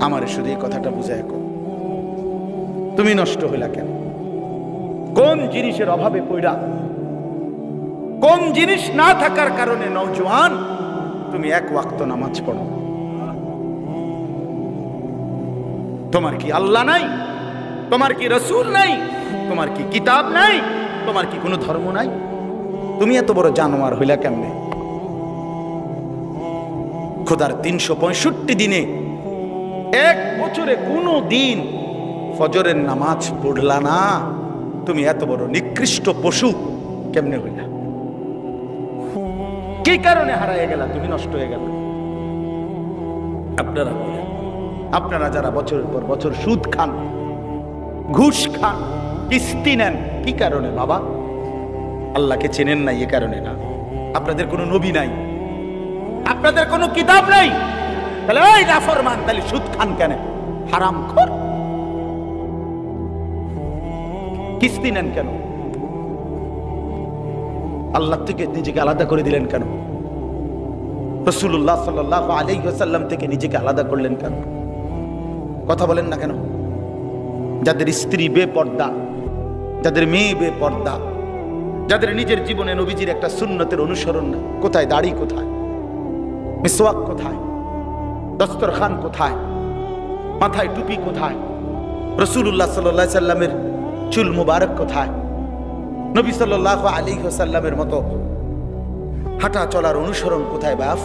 আমার শুধু এই কথাটা বুঝায় কো। তুমি নষ্ট হইলা কেন? কোন জিনিসের অভাবে পড়া কোন জিনিস না থাকার কারণে নওজোয়ান, তুমি এক ওয়াক্ত নামাজ পড়ো। তোমার কি আল্লাহ নাই? তোমার কি রসুল নাই? তোমার কি কিতাব নাই? তোমার কি কোনো ধর্ম নাই? তুমি এত বড় জানোয়ার হইলা কেমনে? খোদার তিনশো পঁয়ষট্টি দিনে এক বছরে কোনো দিন ফজরের নামাজ পড়লা না। তুমি এত বড় নিকৃষ্ট পশু, কেমনে হইলা? কি কারণে হারায় গেলা? তুমি নষ্ট হয়ে গেল। আপনারা আপনারা যারা বছরের পর বছর সুদ খান, ঘুষ খান, কিস্তি নেন, কি কারণে বাবা? আল্লাহকে চেনেন নাই এ কারণে না। আপনাদের কোনো নবী নাই। আপনাদের কোনো কিতাব নাই? তাহলে ওই নাফরমান, তাহলে সুদ খান কেন? হারাম খোর। কিস্তি নেন কেন? আল্লাহ থেকে নিজেকে আলাদা করে দিলেন কেন? রসুল্লাহ সাল্লাহ আলাইসাল্লাম থেকে নিজেকে আলাদা করলেন কেন? কথা বলেন না কেন? যাদের স্ত্রী বেপর্দা, যাদের মেয়ে বেপর্দা, যাদের নিজের জীবনে নবীজির একটা সুন্নতের অনুসরণ কোথায়, দাড়ি কোথায়? মিসওয়াক কোথায়? দস্তরখান কোথায়? মাথায় টুপি কোথায়? রসুল্লাহ সাল্লাহ সাল্লামের চুল মুবারক কোথায়? নবী সাল্লাহ আলী সাল্লামের মতো হাঁটা চলার অনুসরণ কোথায় বাফ?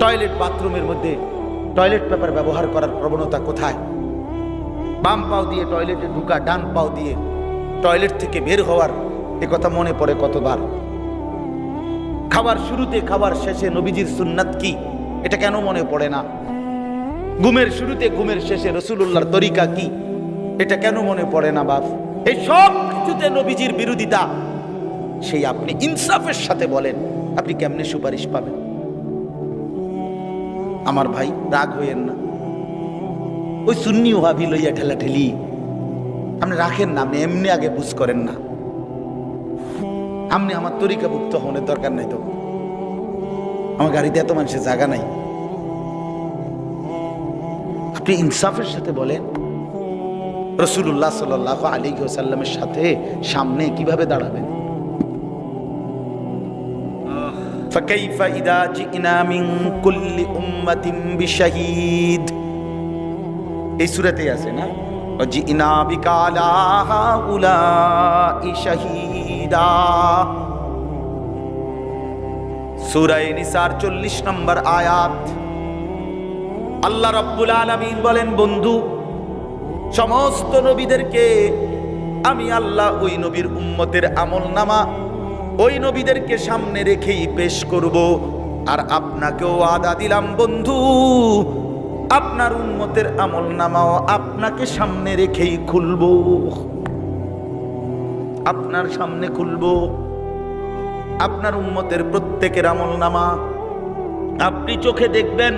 টয়লেট বাথরুমের মধ্যে টয়লেট পেপার ব্যবহার করার প্রবণতা কোথায়? বাম পাও দিয়ে টয়লেটে ঢুকা, ডান পাও দিয়ে টয়লেট থেকে বের হওয়ার এ কথা মনে পড়ে কতবার? খাবার শুরুতে, খাবার শেষে নবীজির সুন্নাত কি? এটা কেন মনে পড়ে না? ঘুমের শুরুতে, ঘুমের শেষে রসুল্লাহর তরিকা কি? এটা কেন মনে পড়ে না, বাপ? এই সব কিছুতে নবীজির বিরোধিতা। সেই আপনি ইনসাফের সাথে বলেন, আপনি কেমনে সুপারিশ পাবেন? আমার ভাই, রাগ হইয়েন না। ওই সুন্নি ওহাবি লইয়া ঠেলা ঠেলি আপনি রাখেন না, আপনি এমনি আগে বুঝ করেন না। আপনি আমার তরিকাভুক্ত হনের দরকার নাই তো আমার গাড়িতে এত মানুষের জায়গা নাই আপনি ইনসাফের সাথে বলেন রসুল্লাহ সাল আলী সাল্লামের সাথে সামনে কিভাবে দাঁড়াবেন فكيف إذا جئنا من كل أمة بشهيد এই সুরাতেই আছে না وجئنا بك على هؤلاء شهيدا সূরায়ে নিসার 40 নম্বর আয়াত আল্লাহ রাব্বুল আলামিন বলেন বন্ধু সমস্ত নবীদেরকে আমি আল্লাহ ওই নবীর উম্মতের আমল নামা ওই নবীদেরকে সামনে রেখেই পেশ করব আর আপনাকেও আদা দিলাম বন্ধু আপনার উন্মতের আমল নামাও আপনাকে সামনে রেখেই খুলব। আপনার সামনে খুলব। আপনার উন্মতের প্রত্যেকের আমল নামা। আপনি চোখে দেখবেন,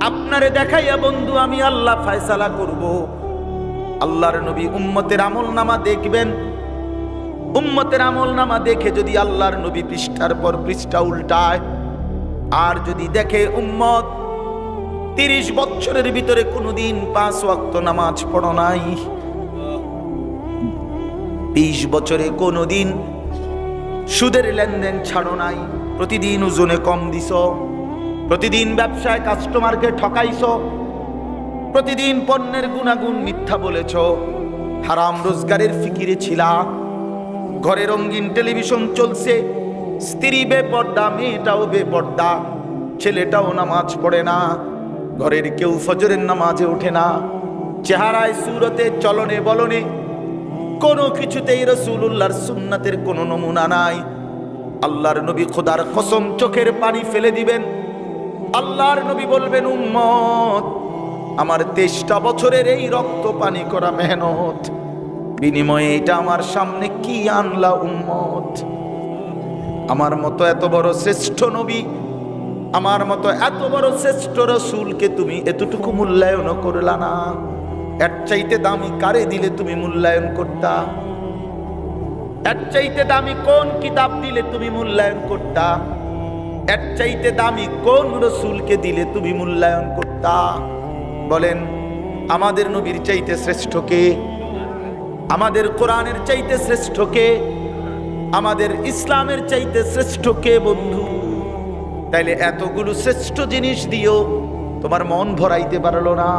আপনারে দেখাইয়া, বন্ধু, আমি আল্লাহ ফায়সালা করব। আল্লাহর নবী উম্মতের আমল নামা দেখবেন। উম্মতের আমল নামা দেখে যদি আল্লাহর নবী পৃষ্ঠার পর পৃষ্ঠা উল্টায়, আর যদি দেখে, উম্মত তিরিশ বছরের ভিতরে কোনোদিন পাঁচ ওয়াক্ত নামাজ পড়ো নাই। বিশ বছরে কোনোদিন সুদের লেনদেন ছাড়ো নাই। প্রতিদিন ওজনে কম দিছ। প্রতিদিন ব্যবসায় কাস্টমারকে ঠকাইছ। প্রতিদিন পণ্যের গুণাগুণ মিথ্যা বলেছ। হারাম রোজগারের ফিকিরে ছিলা। ঘরে রঙিন টেলিভিশন চলছে। স্ত্রী বেপর্দা, মেয়েটাও বেপর্দা। ছেলেটাও নামাজ পড়ে না। ঘরের কেউ ফজরের নামাজে ওঠে না। চেহারায়, সুরতে, চলনে, বলনে কোনো কিছুতেই রসুল্লাহর সুন্নাতের কোনো নমুনা নাই। আল্লাহর নবী খোদার কসম চোখের পানি ফেলে দিবেন। আল্লাহর নবী বলবেন, উম্মত, আমার তেইশটা বছরের এই রক্ত পানি করা মেহনত। বিনিময়ে এটা আমার সামনে কি আনলা, উম্মত? আমার মতো এত বড় শ্রেষ্ঠ নবী আমার মতো এত বড় শ্রেষ্ঠ রসুলকে তুমি এতটুকু মূল্যায়ন করলা না। এর চাইতে দামি কারে দিলে তুমি মূল্যায়ন করতা? এর চাইতে দামি কোন কিতাব দিলে তুমি মূল্যায়ন করতা? এর চাইতে দামি কোন রসুলকে দিলে তুমি মূল্যায়ন করতা? বলেন, আমাদের নবীর চাইতে শ্রেষ্ঠকে আমাদের কোরআনের চাইতে শ্রেষ্ঠকে আমাদের ইসলামের চাইতে শ্রেষ্ঠকে বন্ধু? তাইলে এতগুলো শ্রেষ্ঠ জিনিস দিও তোমার মন ভরাইতে পারল না।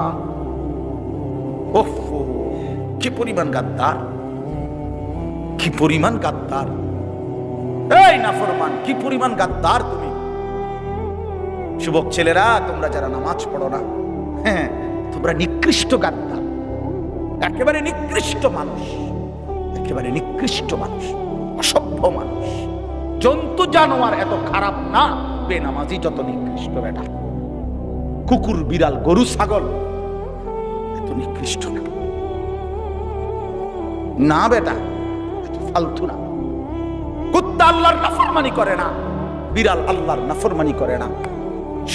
কি পরিমাণ গাদ্দার, কি পরিমাণ গাদ্দার। এই নাফরমান, কি পরিমাণ গাদ্দার তুমি। যুবক ছেলেরা, তোমরা যারা নামাজ পড়ো না হ্যাঁ তোমরা নিকৃষ্ট গাদ্দার। একেবারে নিকৃষ্ট মানুষ, একেবারে নিকৃষ্ট মানুষ, অসভ্য মানুষ। জন্তু জানোয়ার এত খারাপ না। বেনামাজি যত নিকৃষ্ট বেটা। কুকুর, বিড়াল, গরু, ছাগল, এত নিকৃষ্ট না। বেটা ফালতু না। কুত্তা আল্লাহর নাফরমানি করে না, বিড়াল আল্লাহর নাফরমানি করে না,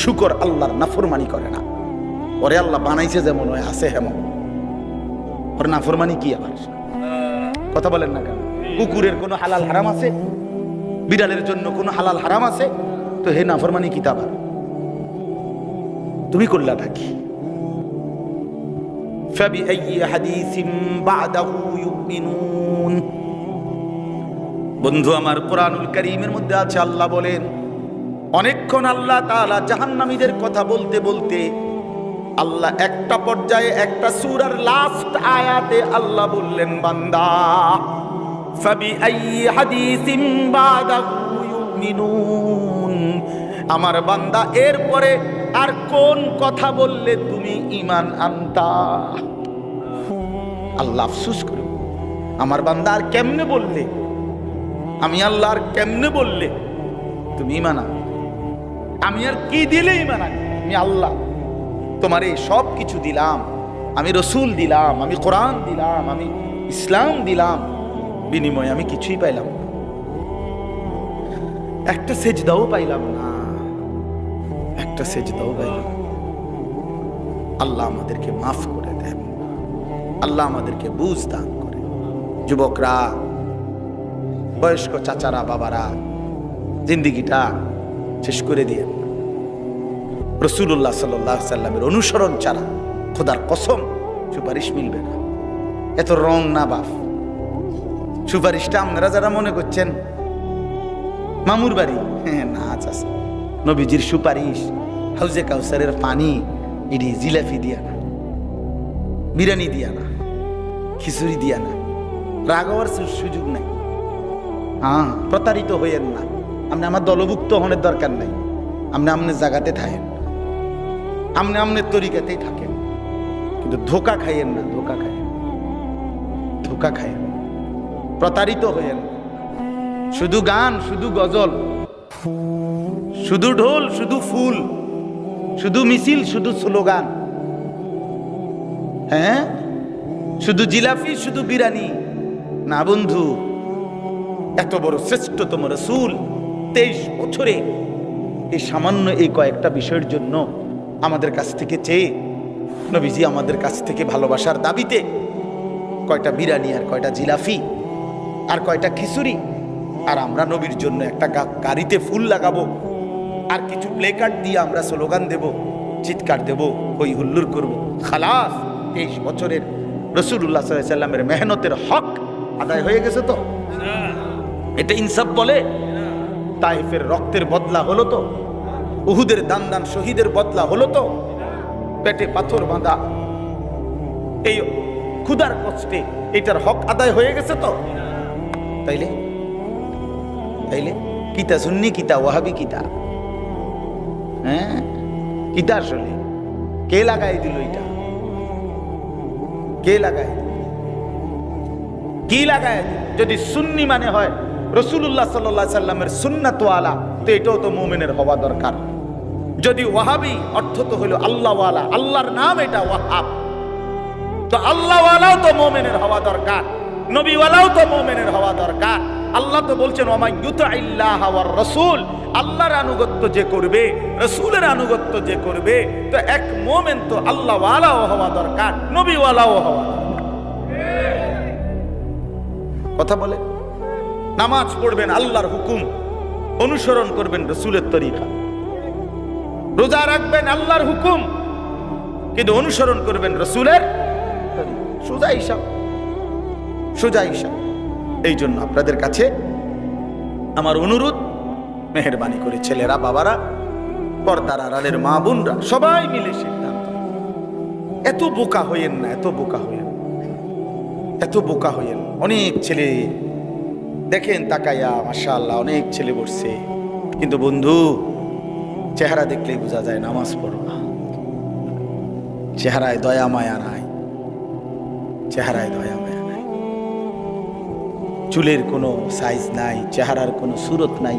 শুকর আল্লাহর নাফরমানি করে না। ওরে আল্লাহ বানাইছে যেমন, ওই আছে হেমন। ওর নাফরমানি কি আবার? কথা বলেন না কেন? কুকুরের কোনো হালাল হারাম আছে? বিড়ালের জন্য কোনো হালাল হারাম আছে? তো হে নাফরমানি কিতাবার তুমি করলাটা কি? বন্ধু, আমার কোরআনুল করিমের মধ্যে আছে আল্লাহ বলেন, অনেকক্ষণ আল্লাহ তালা জাহান্নামীদের কথা বলতে বলতে আল্লাহ একটা পর্যায়ে একটা সুরার লাস্ট আয়াতে আল্লাহ বললেন, বান্দা ফাবি হাদিসিম বাদাহু ইউমিনুন আমার বান্দা, এরপরে আর কোন কথা বললে তুমি ইমান আনতা? আল্লাহ আফসুস করে। আমার বান্দা আর কেমনে বললে? আমি আল্লাহ আর কেমনে বললে? তুমি ইমান আনো। আমি আর কি দিলে ইমান আনি আমি আল্লাহ। তোমার এই সব কিছু দিলাম। আমি রসুল দিলাম। আমি কোরআন দিলাম। আমি ইসলাম দিলাম। বিনিময়ে আমি কিছুই পাইলাম একটা সেজদাও পাইলাম না। একটা সেজদাও পাইলাম। আল্লাহ আমাদেরকে মাফ করে দেন। আল্লাহ আমাদেরকে বুঝ দান করে। যুবকরা, বয়স্ক চাচারা, বাবারা, জিন্দিগিটা শেষ করে দিয়ে রসুল্লাহ সাল্লাহ সাল্লামের অনুসরণ ছাড়া খোদার কসম সুপারিশ মিলবে না। এত রং না বাপ সুপারিশটা আপনারা যারা মনে করছেন মামুর বাড়ি। হ্যাঁ না আছে নবীজির সুপারিশ, হাউজে কাউসারের পানি, ইডি জিলাপি দিয়া না, বিরিয়ানি দিয়া না, খিচুড়ি দিয়া না, রাগ হওয়ার সুযোগ নাই। হ্যাঁ প্রতারিত হইয়েন না। আপনি আমার দলভুক্ত হনের দরকার নাই। আপনি আপনার জায়গাতে থাকেন। আপনি আপনার তরিকাতেই থাকেন। কিন্তু ধোকা খাইয়েন না, ধোকা খাইয়েন। ধোকা খাইয়েন। প্রতারিত হইয়েন না। শুধু গান, শুধু গজল, শুধু ঢোল, শুধু ফুল, শুধু মিছিল, শুধু স্লোগান। হ্যাঁ? শুধু জিলাপি, শুধু বিরানি না বন্ধু, এত বড় শ্রেষ্ঠতম রসুল তেইশ বছরে এই সামান্য এই কয়েকটা বিষয়ের জন্য আমাদের কাছ থেকে চেয়ে, নবীজি আমাদের কাছ থেকে ভালোবাসার দাবিতে কয়টা বিরানি আর কয়টা জিলাফি আর কয়টা খিচুড়ি আর আমরা নবীর জন্য একটা গাড়িতে ফুল লাগাবো। আর কিছু প্লে কার্ড দিয়ে আমরা স্লোগান দেব, চিৎকার দেব, হই হুল্লুর করব। খালাস, তেইশ বছরের রসুল্লাহ সাল্লামের মেহনতের হক আদায় হয়ে গেছে তো? এটা ইনসাফ বলে? তাইফের রক্তের বদলা হলো তো? উহুদের দান দান শহীদের বদলা হলো তো? পেটে পাথর বাঁধা। এই ক্ষুদার কষ্টে এটার হক আদায় হয়ে গেছে তো? তাইলে তাইলে? কিতা সুন্নি কিতা, ওয়াহাবি কিতা? হ্যাঁ? কিতা আসলে কে লাগাই দিল এটা? কে লাগাই কি লাগায় যদি সুন্নি মানে হয় রসুল্লাহ সাল্লাহ সাল্লামের সুন্নাতওয়ালা, তো এটাও তো মোমেনের হওয়া দরকার। যদি ওয়াহাবি, অর্থ তো হলো আল্লাহওয়ালা, আল্লাহর নাম এটা ওয়াহাব। তো আল্লাহওয়ালাও তো মোমেনের হওয়া দরকার, নবীওয়ালাও তো মোমেনের হওয়া দরকার। আল্লাহ তো বলছেন রাসূল আল্লাহর আনুগত্য যে করবে, রসুলের আনুগত্য যে করবে, তো এক মোমেন তো আল্লাহওয়ালাও হওয়া দরকার, নবীওয়ালাও হওয়া কথা বলে? নামাজ পড়বেন, আল্লাহর হুকুম অনুসরণ করবেন রসুলের তরিকা। রোজা রাখবেন, আল্লাহর হুকুম, কিন্তু অনুসরণ করবেন রসুলের সোজা হিসাব। সোজা হিসাব। এই জন্য আপনাদের কাছে আমার অনুরোধ, মেহরবানি করে ছেলেরা, বাবারা, পর্দার আড়ালের মা বোনরা, সবাই মিলে সিদ্ধান্ত এত বোকা হইয়েন না, এত বোকা হইয়েন। এত বোকা হইয়েন। অনেক ছেলে, দেখেন তাকাইয়া মাশা আল্লাহ অনেক ছেলে বসছে। কিন্তু বন্ধু, চেহারা দেখলেই বোঝা যায় নামাজ পড়ো না। চেহারায় দয়া, মায়া নাই। চেহারায় দয়া চুলের কোনো সাইজ নাই, চেহারার কোনো সুরত নাই,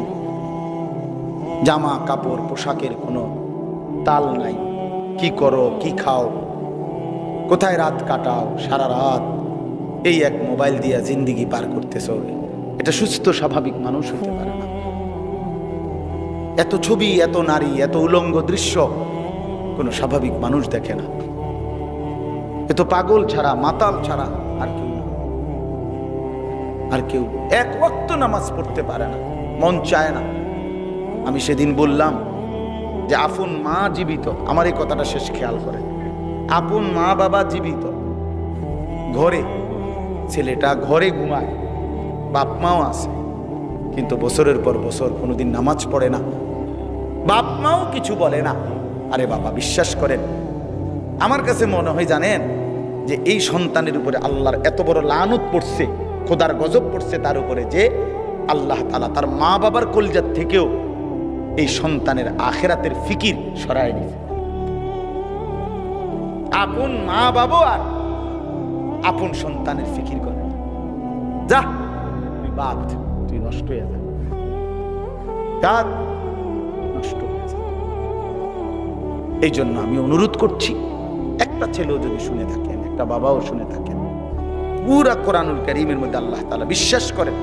জামা, কাপড়, পোশাকের কোনো তাল নাই। কি করো, কি খাও, কোথায় রাত কাটাও, সারা রাত এই এক মোবাইল দিয়া জিন্দিগি পার করতেছ? এটা সুস্থ, স্বাভাবিক মানুষ হতে পারে না। এত ছবি, এত নারী, এত উলঙ্গ দৃশ্য কোনো স্বাভাবিক মানুষ দেখে না। এত পাগল ছাড়া, মাতাল ছাড়া আর কেউ। আর কেউ এক ওয়াক্ত নামাজ পড়তে পারে না, মন চায় না। আমি সেদিন বললাম যে, আপন মা জীবিত। আমার এই কথাটা শেষ খেয়াল করে। আপন মা বাবা জীবিত। ঘরে ছেলেটা ঘরে ঘুমায়, বাপ মাও আছে। কিন্তু বছরের পর বছর কোনোদিন নামাজ পড়ে না। বাপ মাও কিছু বলে না। আরে বাবা, বিশ্বাস করেন, আমার কাছে মনে হয় জানেন যে, এই সন্তানের উপরে আল্লাহর এত বড় লানত পড়ছে। খোদার গজব পড়ছে তার উপরে যে আল্লাহ তালা তার মা বাবার কলজার থেকেও এই সন্তানের আখেরাতের ফিকির সরায় দিয়েছে। আপন মা বাবা আর আপন সন্তানের ফিকির করে। যা, তুই বাদ, তুই নষ্ট হয়ে যা। কার নষ্ট হয়ে এই জন্য আমি অনুরোধ করছি, একটা ছেলেও যদি শুনে থাকেন, একটা বাবাও শুনে থাকেন পুরা কোরআনুল করিমের মধ্যে আল্লাহ তাআলা বিশ্বাস করেন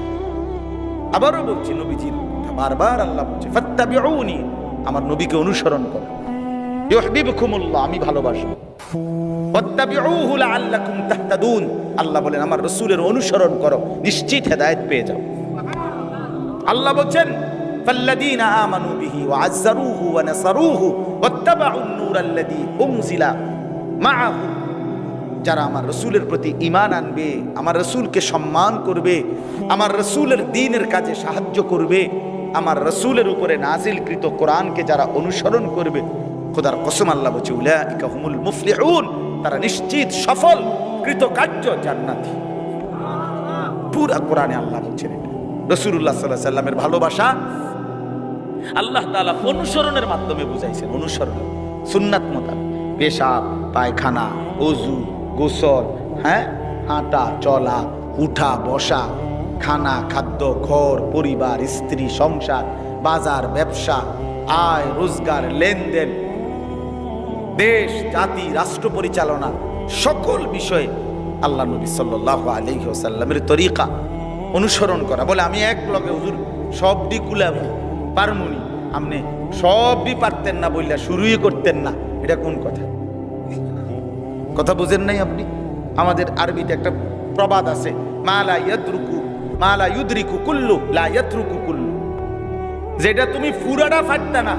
আবারও বলছি নবীজির কথা বারবার আল্লাহ বলছে ফাত্তাবিউনি আমার নবীকে অনুসরণ করো ইউহিব্বুকুমুল্লাহ আমি ভালোবাসবো ওয়াত্তাবিউহু লাআল্লাকুম তাহতাদুন আল্লাহ বলেন আমার রাসূলের অনুসরণ করো নিশ্চিত হেদায়েত পেয়ে যাও আল্লাহ বলছেন فالذين آمنوا به وعزروه ونصروه واتبعوا النور الذي أنزل معه যারা আমার রসুলের প্রতি ইমান আনবে, আমার রসুলকে সম্মান করবে, আমার রসুলের দিনের কাজে সাহায্য করবে, আমার রসুলের উপরে নাজিলকৃত কোরআনকে যারা অনুসরণ করবে, খোদার কসম আল্লাহ বলছে, উলাইকা হুমুল মুফলিহুন, তারা নিশ্চিত সফল, কৃতকার্য জান্নাতি। পুরা কোরআনে আল্লাহ বলছেন রসুল্লাহ সাল্লাহ সাল্লামের ভালোবাসা আল্লাহ তাআলা অনুসরণের মাধ্যমে বুঝাইছেন, অনুসরণ। সুন্নাত মোতাবেক পেশাব, পায়খানা অজু গোসল হ্যাঁ? হাঁটা, চলা, উঠা, বসা, খানা, খাদ্য, ঘর, পরিবার, স্ত্রী, সংসার, বাজার, ব্যবসা, আয়, রোজগার, লেনদেন, দেশ, জাতি, রাষ্ট্র পরিচালনা, সকল বিষয়ে আল্লাহ নবী সাল্লাহ আলহি তরিকা অনুসরণ করা। বলে আমি এক লগে হুজুর সবডি কুলাম পারমুনি। আপনি সবই পারতেন না বললে শুরুই করতেন না। এটা কোন কথা? কথা বুঝেন নাই আপনি? আমাদের আরবিতে একটা প্রবাদ আছে মালা ইয়াদরুকু মালা ইউদরিকু কুল্লু, লা ইয়াতরুকু কুল্লু। যেটা তুমি ফুরাটা ফাটতা না,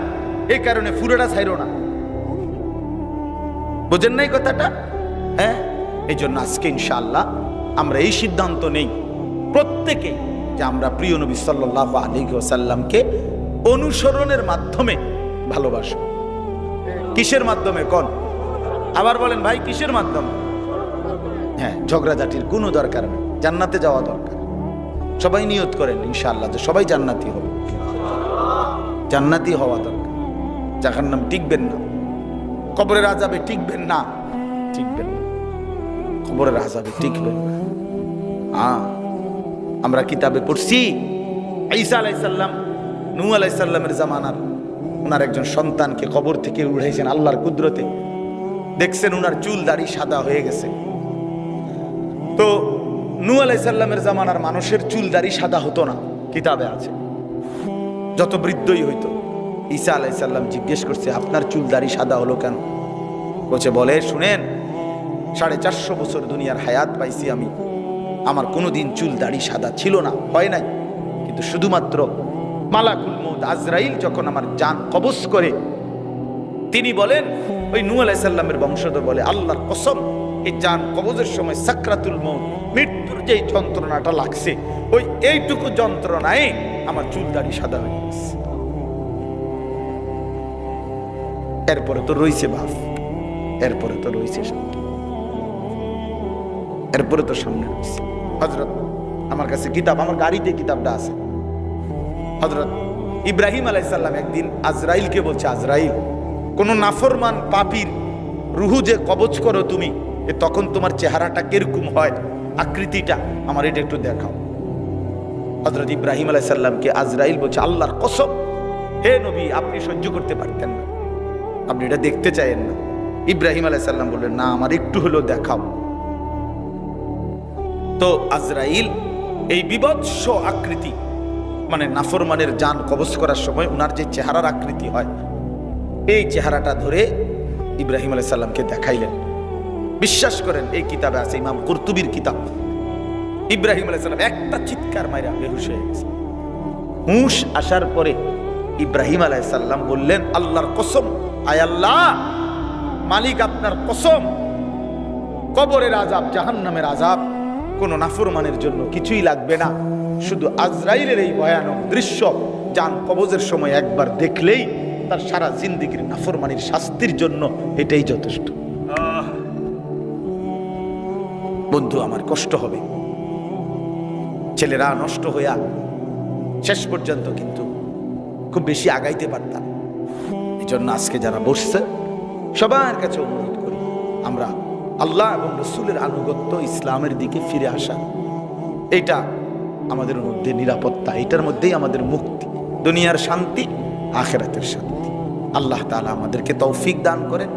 এই কারণে ফুরাটা ছাইরো না। বুঝেন নাই কথাটা? হ্যাঁ? এই জন্য আজকে ইনশাআল্লাহ আমরা এই সিদ্ধান্ত নেই, প্রত্যেকে, যে আমরা প্রিয় নবী সাল্লাহ আলী সাল্লামকে অনুসরণের মাধ্যমে ভালোবাসব। কিসের মাধ্যমে? কোন? আবার বলেন, ভাই, কিসের মাধ্যমে? হ্যাঁ ঝগড়াঝাটির কোনো দরকার নেই। জান্নাতে যাওয়া দরকার। সবাই নিয়ত করেন ইনশাআল্লাহ যে সবাই জান্নাতি হবে জান্নাতি হওয়া দরকার। যাখার নাম টিকবেন না। কবরের আজাবে টিকবেন না। টিকবেন না। কবরের আজাবে টিকবেন না। হ্যাঁ আমরা কিতাবে পড়ছি, ঈসা আলাইসাল্লাম নূ আলাইসাল্লামের জামানার। ওনার একজন সন্তানকে কবর থেকে উঠাইছেন আল্লাহর কুদরতে। দেখছেন ওনার চুল দাড়ি সাদা হয়ে গেছে। তো নূ আলাইসাল্লামের জামানার মানুষের চুল দাড়ি সাদা হতো না, কিতাবে আছে। যত বৃদ্ধই হইতো, ঈসা আলাইসাল্লাম জিজ্ঞেস করছে, আপনার চুল দাড়ি সাদা হলো কেন? বলছে, বলে, শুনেন, সাড়ে চারশো বছর দুনিয়ার হায়াত পাইছি আমি। আমার কোনো দিন চুল দাড়ি সাদা ছিল না, হয় নাই। কিন্তু শুধুমাত্র মালাকুল মৌত আজরাইল যখন আমার জান কবজ করে, তিনি বলেন ওই নূ আলাইসাল্লামের বংশধর বলে, আল্লাহর কসম, এই জান কবজের সময় সাকরাতুল মৌত মৃত্যুর যেই যন্ত্রণাটা লাগছে, ওই এইটুকু যন্ত্রণায় আমার চুল দাড়ি সাদা হয়ে গেছে। এরপরে তো রইছে বাপ, এরপরে তো রইছে এরপরে তো সামনে রইছে। হজরত আমার কাছে কিতাব, আমার গাড়িতে কিতাবটা আছে। হজরত ইব্রাহিম আলাইসাল্লাম একদিন আজরাইলকে বলছে, আজরাইল কোন নাফরমান পাপির রুহু যে কবচ করো তুমি, এ তখন তোমার চেহারাটা কীরকম হয়? আকৃতিটা আমার এটা একটু দেখাও। হজরত ইব্রাহিম আলাইসাল্লামকে আজরাইল বলছে, আল্লাহর কসম, হে নবী, আপনি সহ্য করতে পারতেন না। আপনি এটা দেখতে চাইেন না। ইব্রাহিম আলাইসাল্লাম বললেন, না, আমার একটু হলেও দেখাও। তো আজরাইল এই বিভৎস আকৃতি মানে নাফরমানের যান কবজ করার সময় ওনার যে চেহারার আকৃতি হয় এই চেহারাটা ধরে ইব্রাহিম আলাই সাল্লামকে দেখাইলেন। বিশ্বাস করেন, এই কিতাবে আছে ইমাম কুরতুবির কিতাব। ইব্রাহিম আলাই সাল্লাম একটা চিৎকার মাইরা বেহুশ হয়ে গেছে। হুঁশ আসার পরে ইব্রাহিম আলাই সাল্লাম বললেন, আল্লাহর কসম, আয় আল্লাহ, মালিক আপনার কসম। কবরের আজাব জাহান্নামের আজাব কোন নাফরমানের জন্য কিছুই লাগবে না। শুধু আজরাইলের এই ভয়ানক দৃশ্য, যান কবজের সময় একবার দেখলেই তার সারা জিন্দিগির নাফরমানির শাস্তির জন্য এটাই যথেষ্ট। বন্ধু, আমার কষ্ট হবে। ছেলেরা নষ্ট হইয়া শেষ পর্যন্ত কিন্তু খুব বেশি আগাইতে পারতাম। এই জন্য আজকে যারা বসছে, সবার কাছে অনুরোধ করি, আমরা আল্লাহ এবং রসুলের আনুগত্য ইসলামের দিকে ফিরে আসা। এটা আমাদের মধ্যে নিরাপত্তা এটার মধ্যেই আমাদের মুক্তি, দুনিয়ার শান্তি, আখেরাতের শান্তি আল্লাহ তালা আমাদেরকে তৌফিক দান করেন।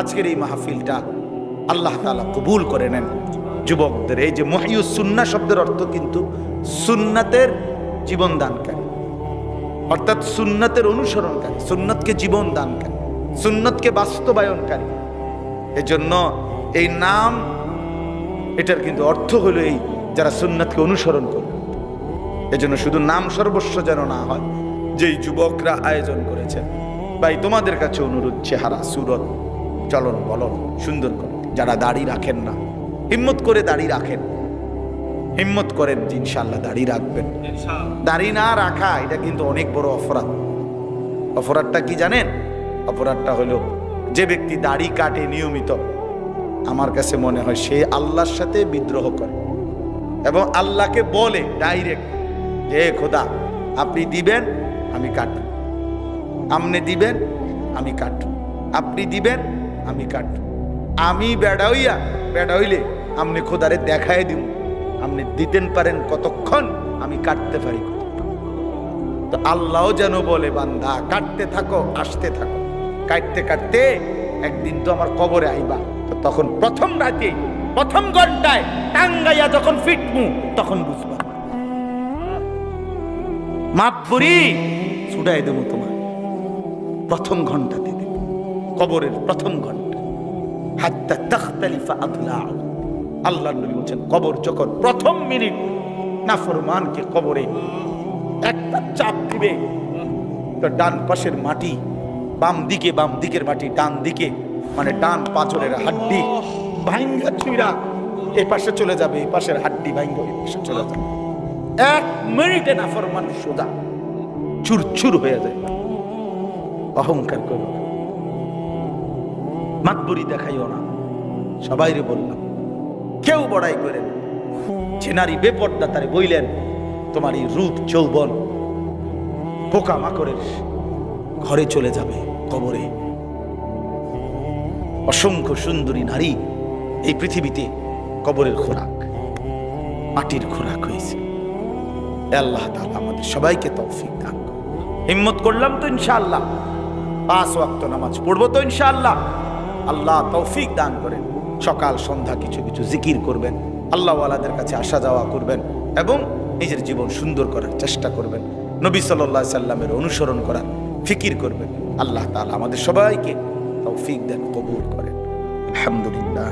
আজকের এই মাহফিলটা আল্লাহ তালা কবুল করে নেন। যুবকদের, এই যে মহিউস সুন্না শব্দের অর্থ কিন্তু সুন্নাতের জীবন দানকারী অর্থাৎ সুন্নতের অনুসরণকারী, সুন্নতকে জীবন দানকারী সুন্নতকে বাস্তবায়নকারী। এজন্য এই নাম, এটার কিন্তু অর্থ হলো এই যারা সুন্নতকে অনুসরণ করবে এজন্য শুধু নাম সর্বস্ব যেন না হয়, যেই যুবকরা আয়োজন করেছেন। ভাই তোমাদের কাছে অনুরোধ চেহারা সুরত চলন বলন সুন্দর করে। যারা দাড়ি রাখেন না হিম্মত করে দাড়ি রাখেন। হিম্মত করেন ইনশাল্লাহ দাড়ি রাখবেন। দাড়ি না রাখা এটা কিন্তু অনেক বড় অপরাধ। অপরাধটা কি জানেন? অপরাধটা হলো যে ব্যক্তি দাড়ি কাটে নিয়মিত আমার কাছে মনে হয় সে আল্লাহর সাথে বিদ্রোহ করে। এবং আল্লাহকে বলে ডাইরেক্ট যে খোদা আপনি দিবেন আমি কাটব। আপনি দিবেন, আমি কাটব। আপনি দিবেন, আমি কাটব। আমি বেড়া হইয়া, বেড়া হইলে আপনি খোদারে দেখায় দিব। আপনি দিতেন পারেন কতক্ষণ, আমি কাটতে পারি তো আল্লাহও যেন বলে, বান্দা, কাটতে থাকো, আসতে থাকো। কাটতে কাটতে একদিন তো আমার কবরে আইবা। তো তখন প্রথম রাতে, প্রথম ঘন্টায় টাঙ্গাইয়া যখন ফিটমু, তখন বুঝবা। মাপবুরি ছুটাই দেবো তোমার প্রথম ঘন্টাতে দেব কবরের প্রথম ঘণ্টা। আল্লাহ নবী বলছেন, কবর যখন প্রথম মিনিট নাফরমানকে কবরে, একটা চাপ দিবে, তো ডান পাশের মাটি, বাম দিকে, বাম দিকের মাটি, ডান দিকে মানে ডান পাঁচরের হাড্ডি ভাঙ্গা ছুঁড়া এ পাশে চলে যাবে এ পাশের হাড্ডি ভাঙ্গা এ পাশে চলে যাবে। এক মিনিটে নাফরমান সোজা, চুরচুর হয়ে যায়। অহংকার করো। না। মাতবরি দেখাইও না। সবাইরে বললাম, কেউ বড়াই করে না। যে নারী বেপর্দা তারে বইলেন তোমার এই রূপ যৌবন। পোকা মাকড়ের ঘরে চলে যাবে কবরে। অসংখ্য সুন্দরী নারী এই পৃথিবীতে কবরের খোরাক, মাটির খোরাক হয়েছে। আল্লাহ তাআলা আমাদের সবাইকে তৌফিক দান। হিম্মত করলাম তো ইনশাআল্লাহ। পাঁচ ওয়াক্ত নামাজ পড়ব তো ইনশাআল্লাহ। আল্লাহ তৌফিক দান করেন। সকাল, সন্ধ্যা কিছু কিছু জিকির করবেন। আল্লাহওয়ালাদের কাছে আসা যাওয়া করবেন এবং নিজের জীবন সুন্দর করার চেষ্টা করবেন। নবী সাল্লাহ সাল্লামের অনুসরণ করার ফিকির করবেন। আল্লাহ তালা আমাদের সবাইকে তৌফিক দেন, কবুল করেন। আলহামদুলিল্লাহ।